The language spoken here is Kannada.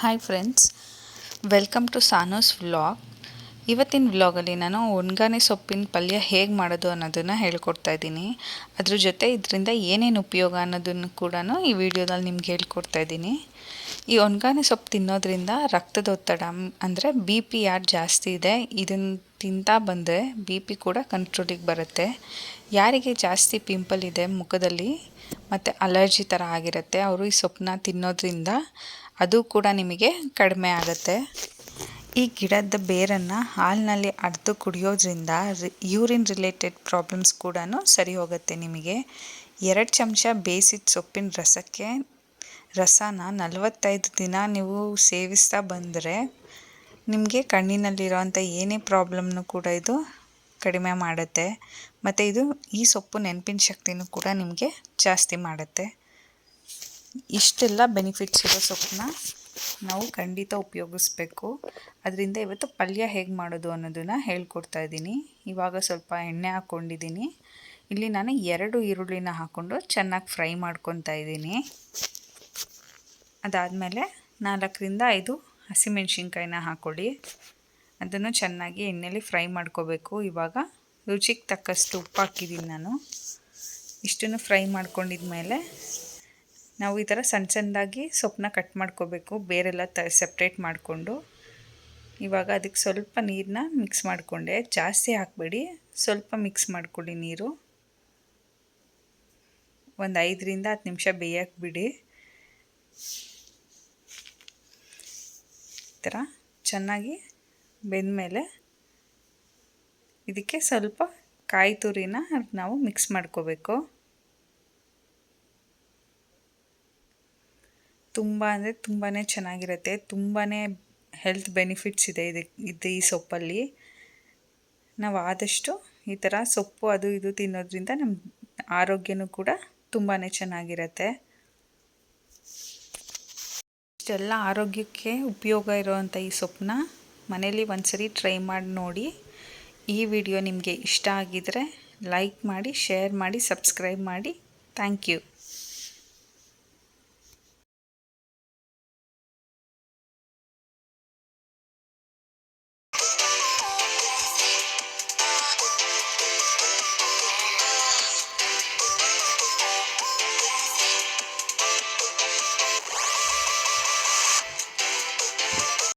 Hi friends welcome to Sanos vlog ಇವತ್ತಿನ ವ್ಲಾಗಲ್ಲಿ ನಾನು ಒಣಗಾನೆ ಸೊಪ್ಪಿನ ಪಲ್ಯ ಹೇಗೆ ಮಾಡೋದು ಅನ್ನೋದನ್ನು ಹೇಳ್ಕೊಡ್ತಾ ಇದ್ದೀನಿ. ಅದ್ರ ಜೊತೆ ಇದರಿಂದ ಏನೇನು ಉಪಯೋಗ ಅನ್ನೋದನ್ನು ಕೂಡ ಈ ವಿಡಿಯೋದಲ್ಲಿ ನಿಮ್ಗೆ ಹೇಳ್ಕೊಡ್ತಾ ಇದ್ದೀನಿ. ಈ ಒಣಗಾನೆ ಸೊಪ್ಪು ತಿನ್ನೋದ್ರಿಂದ ರಕ್ತದ ಒತ್ತಡ ಅಂದರೆ ಬಿ ಪಿ ಯಾರು ಜಾಸ್ತಿ ಇದೆ ಇದನ್ನು ತಿಂತಾ ಬಂದರೆ ಬಿ ಪಿ ಕೂಡ ಕಂಟ್ರೋಲಿಗೆ ಬರುತ್ತೆ. ಯಾರಿಗೆ ಜಾಸ್ತಿ ಪಿಂಪಲ್ ಇದೆ ಮುಖದಲ್ಲಿ, ಮತ್ತು ಅಲರ್ಜಿ ಥರ ಆಗಿರುತ್ತೆ, ಅವರು ಈ ಸೊಪ್ಪನ್ನ ತಿನ್ನೋದ್ರಿಂದ ಅದು ಕೂಡ ನಿಮಗೆ ಕಡಿಮೆ ಆಗುತ್ತೆ. ಈ ಗಿಡದ ಬೇರನ್ನು ಹಾಲಿನಲ್ಲಿ ಅರ್ಧ ಕುಡಿಯೋದ್ರಿಂದ ಯೂರಿನ್ ರಿಲೇಟೆಡ್ ಪ್ರಾಬ್ಲಮ್ಸ್ ಕೂಡ ಸರಿ ಹೋಗುತ್ತೆ ನಿಮಗೆ. ಎರಡು ಚಮಚ ಬೇಯಿಸಿದ ಸೊಪ್ಪಿನ ರಸಕ್ಕೆ, ರಸನ ನಲವತ್ತೈದು ದಿನ ನೀವು ಸೇವಿಸ್ತಾ ಬಂದರೆ ನಿಮಗೆ ಕಣ್ಣಿನಲ್ಲಿರೋಂಥ ಏನೇ ಪ್ರಾಬ್ಲಮ್ನು ಕೂಡ ಇದು ಕಡಿಮೆ ಮಾಡುತ್ತೆ. ಮತ್ತು ಇದು ಈ ಸೊಪ್ಪು ನೆನಪಿನ ಶಕ್ತಿನೂ ಕೂಡ ನಿಮಗೆ ಜಾಸ್ತಿ ಮಾಡುತ್ತೆ. ಇಷ್ಟೆಲ್ಲ ಬೆನಿಫಿಟ್ಸ್ ಇರೋ ಸೊಪ್ಪನ್ನ ನಾವು ಖಂಡಿತ ಉಪಯೋಗಿಸ್ಬೇಕು. ಅದರಿಂದ ಇವತ್ತು ಪಲ್ಯ ಹೇಗೆ ಮಾಡೋದು ಅನ್ನೋದನ್ನು ಹೇಳ್ಕೊಡ್ತಾ ಇದ್ದೀನಿ. ಇವಾಗ ಸ್ವಲ್ಪ ಎಣ್ಣೆ ಹಾಕ್ಕೊಂಡಿದ್ದೀನಿ ಇಲ್ಲಿ ನಾನು ಎರಡು ಈರುಳ್ಳಿನ ಹಾಕ್ಕೊಂಡು ಚೆನ್ನಾಗಿ ಫ್ರೈ ಮಾಡ್ಕೊತಾ ಇದ್ದೀನಿ. ಅದಾದಮೇಲೆ ನಾಲ್ಕರಿಂದ ಐದು ಹಸಿಮೆಣ್ಸಿನ್ಕಾಯಿನ ಹಾಕ್ಕೊಳ್ಳಿ ಅದನ್ನು ಚೆನ್ನಾಗಿ ಎಣ್ಣೆಯಲ್ಲಿ ಫ್ರೈ ಮಾಡ್ಕೋಬೇಕು. ಇವಾಗ ರುಚಿಗೆ ತಕ್ಕಷ್ಟು ಉಪ್ಪು ಹಾಕಿದ್ದೀನಿ ನಾನು. ಇಷ್ಟನ್ನು ಫ್ರೈ ಮಾಡ್ಕೊಂಡಿದ್ಮೇಲೆ ನಾವು ಈ ಥರ ಸಣ್ಣ ಸಣ್ಣದಾಗಿ ಸೊಪ್ಪನ್ನ ಕಟ್ ಮಾಡ್ಕೋಬೇಕು, ಬೇರೆಲ್ಲ ತ ಸಪ್ರೇಟ್ ಮಾಡಿಕೊಂಡು. ಇವಾಗ ಅದಕ್ಕೆ ಸ್ವಲ್ಪ ನೀರನ್ನ ಮಿಕ್ಸ್ ಮಾಡಿಕೊಂಡೆ. ಜಾಸ್ತಿ ಹಾಕಬೇಡಿ, ಸ್ವಲ್ಪ ಮಿಕ್ಸ್ ಮಾಡಿಕೊಡಿ ನೀರು. ಒಂದು ಐದರಿಂದ ಹತ್ತು ನಿಮಿಷ ಬೇಯಕ್ಕೆ ಬಿಡಿ ಈ ಥರ ಚೆನ್ನಾಗಿ ಬೆಂದಮೇಲೆ ಇದಕ್ಕೆ ಸ್ವಲ್ಪ ಕಾಯಿ ತುರಿನ ನಾವು ಮಿಕ್ಸ್ ಮಾಡ್ಕೋಬೇಕು. ತುಂಬ ಅಂದರೆ ತುಂಬಾ ಚೆನ್ನಾಗಿರುತ್ತೆ. ತುಂಬಾ ಹೆಲ್ತ್ ಬೆನಿಫಿಟ್ಸ್ ಇದೆ ಇದಕ್ಕೆ ಇದು ಈ ಸೊಪ್ಪಲ್ಲಿ. ನಾವು ಆದಷ್ಟು ಈ ಥರ ಸೊಪ್ಪು ಅದು ಇದು ತಿನ್ನೋದ್ರಿಂದ ನಮ್ಮ ಆರೋಗ್ಯನೂ ಕೂಡ ತುಂಬಾ ಚೆನ್ನಾಗಿರುತ್ತೆ. ಇಷ್ಟೆಲ್ಲ ಆರೋಗ್ಯಕ್ಕೆ ಉಪಯೋಗ ಇರೋವಂಥ ಈ ಸೊಪ್ಪನ್ನ ಮನೇಲಿ ಒಂದ್ಸರಿ ಟ್ರೈ ಮಾಡಿ ನೋಡಿ. ಈ ವಿಡಿಯೋ ನಿಮಗೆ ಇಷ್ಟ ಆಗಿದರೆ ಲೈಕ್ ಮಾಡಿ ಶೇರ್ ಮಾಡಿ ಸಬ್ಸ್ಕ್ರೈಬ್ ಮಾಡಿ. Thank you